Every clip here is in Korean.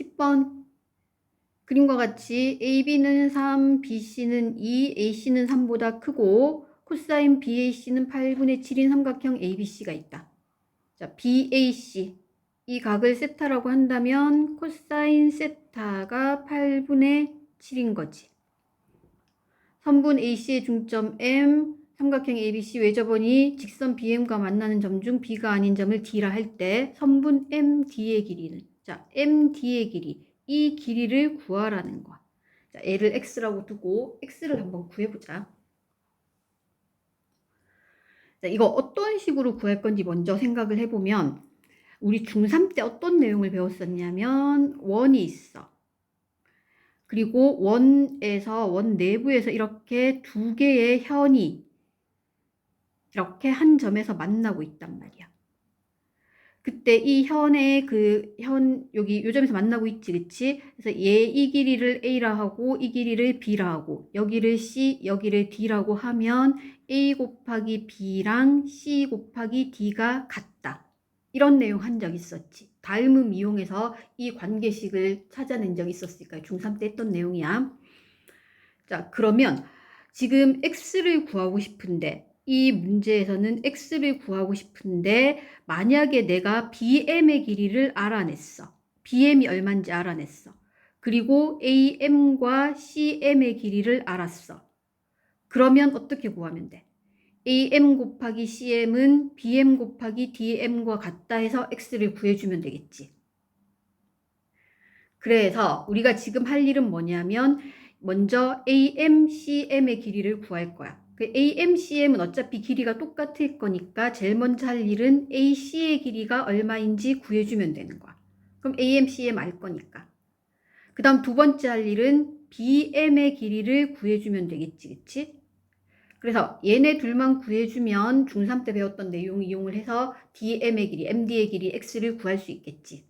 10번 그림과 같이 AB는 3, BC는 2, AC는 3보다 크고 코사인 BAC는 8분의 7인 삼각형 ABC가 있다. 자, BAC 이 각을 세타라고 한다면 코사인 세타가 8분의 7인 거지. 선분 AC의 중점 M, 삼각형 ABC 외접원이 직선 BM과 만나는 점 중 B가 아닌 점을 D라 할 때 선분 MD의 길이는 자, MD의 길이 이 길이를 구하라는 거야. 자, L을 X라고 두고 X를 한번 구해보자. 자, 이거 어떤 식으로 구할 건지 먼저 생각을 해보면 우리 중3 때 어떤 내용을 배웠었냐면 원이 있어. 그리고 원에서 원 내부에서 이렇게 두 개의 현이 이렇게 한 점에서 만나고 있단 말이야. 그때 이 현의 그 현 여기 요 점에서 만나고 있지, 그치? 그래서 얘 이 길이를 A라 하고 이 길이를 B라 하고 여기를 C, 여기를 D라고 하면 A 곱하기 B랑 C 곱하기 D가 같다. 이런 내용 한 적 있었지. 닮음 이용해서 이 관계식을 찾아낸 적 있었으니까 중3 때 했던 내용이야. 자, 그러면 지금 x를 구하고 싶은데 이 문제에서는 x를 구하고 싶은데 만약에 내가 bm의 길이를 알아냈어. bm이 얼마인지 알아냈어. 그리고 am과 cm의 길이를 알았어. 그러면 어떻게 구하면 돼? am 곱하기 cm은 bm 곱하기 dm과 같다 해서 x를 구해주면 되겠지. 그래서 우리가 지금 할 일은 뭐냐면 먼저 am, cm의 길이를 구할 거야. 그 am, cm은 어차피 길이가 똑같을 거니까 제일 먼저 할 일은 ac의 길이가 얼마인지 구해주면 되는 거야. 그럼 am, cm 알 거니까. 그 다음 두 번째 할 일은 bm의 길이를 구해주면 되겠지, 그치? 그래서 얘네 둘만 구해주면 중3 때 배웠던 내용 이용을 해서 DM의 길이, MD의 길이 X를 구할 수 있겠지.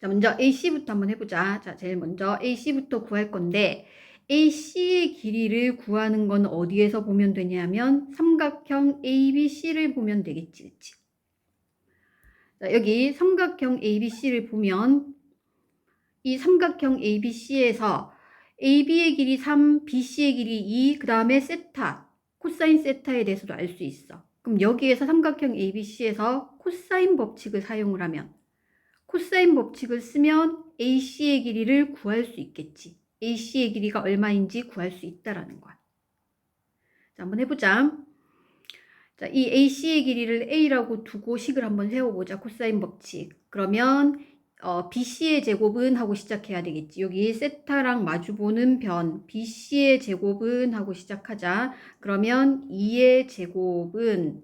자, 먼저 AC부터 한번 해보자. 자, 제일 먼저 AC부터 구할 건데 AC의 길이를 구하는 건 어디에서 보면 되냐면 삼각형 ABC를 보면 되겠지. 자, 여기 삼각형 ABC를 보면 이 삼각형 ABC에서 AB의 길이 3, BC의 길이 2, 그 다음에 세타, 코사인 세타에 대해서도 알 수 있어. 그럼 여기에서 삼각형 ABC에서 코사인 법칙을 사용을 하면 코사인 법칙을 쓰면 AC의 길이를 구할 수 있겠지. AC의 길이가 얼마인지 구할 수 있다라는 거야. 자, 한번 해보자. 자, 이 AC의 길이를 A라고 두고 식을 한번 세워보자. 코사인 법칙. 그러면 어, BC의 제곱은 하고 시작해야 되겠지. 여기 세타랑 마주보는 변 BC의 제곱은 하고 시작하자. 그러면 2의 제곱은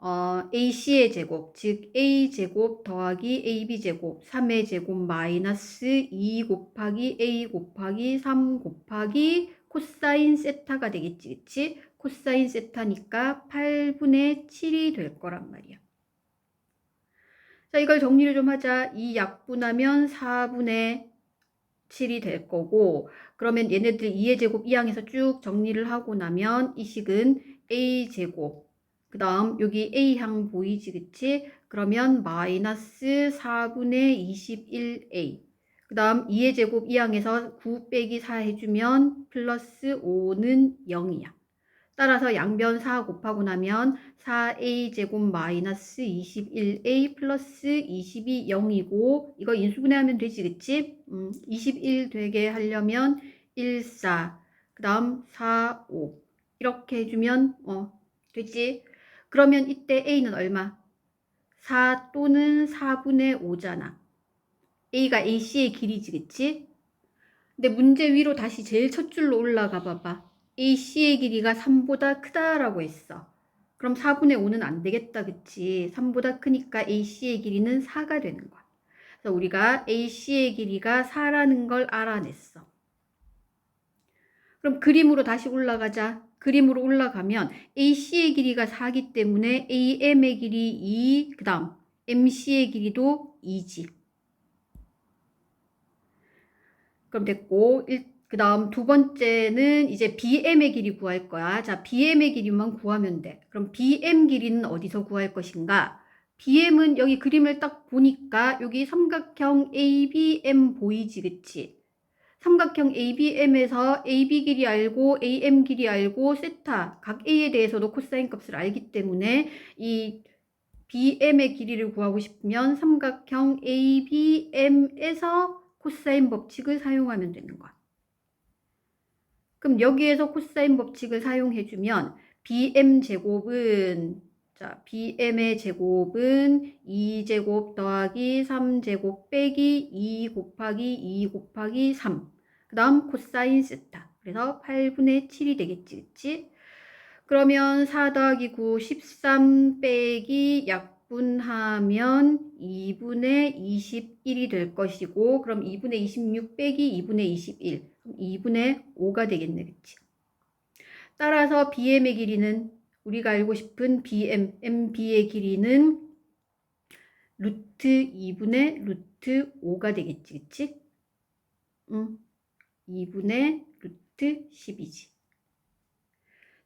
어, AC의 제곱, 즉 A 제곱 더하기 AB 제곱, 3의 제곱 마이너스 2 곱하기 A 곱하기 3 곱하기 코사인 세타가 되겠지, 그치? 코사인 세타니까 8분의 7이 될 거란 말이야. 자, 이걸 정리를 좀 하자. 이 약분하면 4분의 7이 될 거고, 그러면 얘네들 2의 제곱 이항에서 쭉 정리를 하고 나면 이 식은 a 제곱, 그 다음 여기 a항 보이지, 그치? 그러면 마이너스 4분의 21a. 그 다음 2의 제곱 이항에서 9 빼기 4 해주면 플러스 5는 0이야. 따라서 양변 4 곱하고 나면 4a 제곱 마이너스 21a 플러스 22 0이고 이거 인수분해하면 되지 그치? 음, 21 되게 하려면 1, 4, 그 다음 4, 5 이렇게 해주면 어 되지? 그러면 이때 a는 얼마? 4 또는 4분의 5잖아. a가 ac의 길이지 그치? 근데 문제 위로 다시 제일 첫 줄로 올라가 봐봐. AC의 길이가 3보다 크다라고 했어. 그럼 4분의 5는 안 되겠다, 그치? 3보다 크니까 AC의 길이는 4가 되는 거야. 그래서 우리가 AC의 길이가 4라는 걸 알아냈어. 그럼 그림으로 다시 올라가자. 그림으로 올라가면 AC의 길이가 4기 때문에 AM의 길이 2, 그 다음 MC의 길이도 2지. 그럼 됐고, 그 다음 두 번째는 이제 BM의 길이 구할 거야. 자, BM의 길이만 구하면 돼. 그럼 BM 길이는 어디서 구할 것인가? BM은 여기 그림을 딱 보니까 여기 삼각형 ABM 보이지, 그치? 삼각형 ABM에서 AB 길이 알고 AM 길이 알고 세타 각 A에 대해서도 코사인 값을 알기 때문에 이 BM의 길이를 구하고 싶으면 삼각형 ABM에서 코사인 법칙을 사용하면 되는 거야. 그럼 여기에서 코사인 법칙을 사용해주면 BM 제곱은 자 BM의 제곱은 2제곱 더하기 3제곱 빼기 2 곱하기 2 곱하기 3. 그 다음 코사인 세타. 그래서 8분의 7이 되겠지, 그치? 그러면 4 더하기 9, 13 빼기 약분하면 2분의 21이 될 것이고, 그럼 2분의 26 빼기 2분의 21. 그럼 2분의 5가 되겠네, 그치? 따라서 BM의 길이는 우리가 알고 싶은 BM, MB의 길이는 루트 2분의 루트 5가 되겠지, 그치? 응. 2분의 루트 10이지.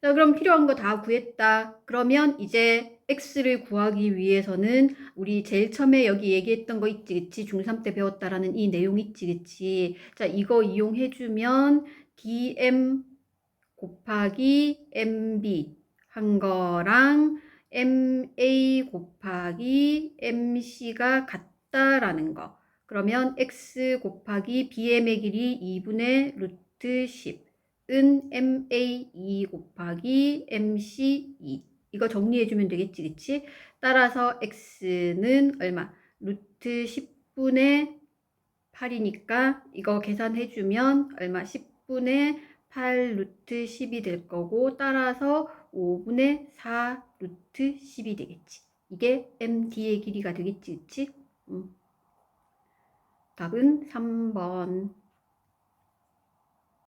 자, 그럼 필요한 거 다 구했다. 그러면 이제 x를 구하기 위해서는 우리 제일 처음에 여기 얘기했던 거 있지, 그치? 중3 때 배웠다라는 이 내용 있지, 그치? 자, 이거 이용해주면 dm 곱하기 mb 한 거랑 ma 곱하기 mc가 같다라는 거. 그러면 x 곱하기 bm의 길이 2분의 루트 10은 ma 2 곱하기 mc 2 이거 정리해주면 되겠지 그치? 따라서 x는 얼마? 루트 10분의 8이니까 이거 계산해주면 얼마? 10분의 8 루트 10이 될 거고 따라서 5분의 4 루트 10이 되겠지. 이게 MD의 길이가 되겠지, 그치? 음. 답은 3번.